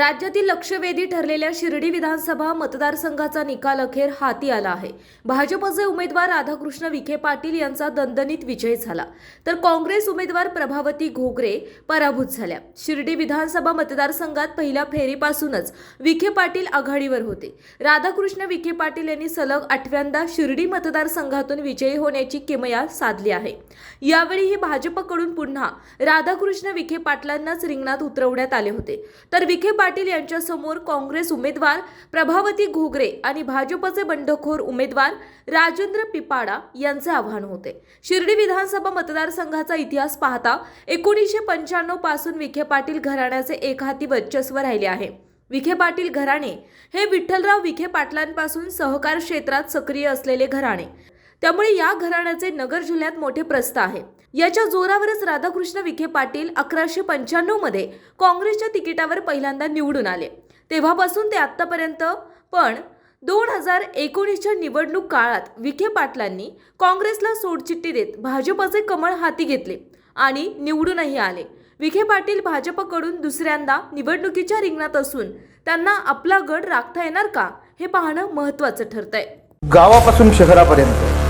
राज्यातील लक्षवेधी ठरलेल्या शिर्डी विधानसभा मतदारसंघाचा निकाल अखेर हाती आला आहे. भाजपचे उमेदवार राधाकृष्ण विखे पाटील यांचा दणदणीत विजय झाला. तर काँग्रेस उमेदवार प्रभावती घोगरे पराभूत झाल्या. शिर्डी विधानसभा मतदारसंघात पहिल्या फेरीपासूनच विखे पाटील आघाडीवर होते. राधाकृष्ण विखे पाटील यांनी सलग आठव्यांदा शिर्डी मतदारसंघातून विजयी होण्याची किमया साधली आहे. यावेळीही भाजपकडून पुन्हा राधाकृष्ण विखे पाटलांनाच रिंगणात उतरवण्यात आले होते. तर विखे पाटील यांच्यासमोर काँग्रेस उमेदवार प्रभावती घोगरे आणि भाजपचे बंडखोर उमेदवार राजेंद्र पिपाडा यांचे आव्हान होते. शिर्डी विधानसभा मतदारसंघाचा इतिहास पाहता एकोणीसशे पंच्याण्णवपासून विखे पाटील घराण्याचे एकहाती वर्चस्व राहिले आहे. विखे पाटील घराणे हे विठ्ठलराव विखे पाटलांपासून सहकार क्षेत्रात सक्रिय असलेले घराणे. त्यामुळे या घराण्याचे नगर जिल्ह्यात मोठे प्रस्थ आहे. याच्या जोरावरच राधाकृष्ण विखे पाटील अकराशे पंच्याण्णवमध्ये काँग्रेसच्या तिकिटावर पहिल्यांदा निवडून आले. तेव्हापासून ते आतापर्यंत पण दोन हजार एकोणीसच्या निवडणूक काळात विखे पाटलांनी काँग्रेसला सोडचिठ्ठी देत भाजपचे कमळ हाती घेतले आणि निवडूनही आले. विखे पाटील भाजपकडून दुसऱ्यांदा निवडणुकीच्या रिंगणात असून त्यांना आपला गड राखता येणार का हे पाहणं महत्त्वाचं ठरतंय. गावापासून शहरापर्यंत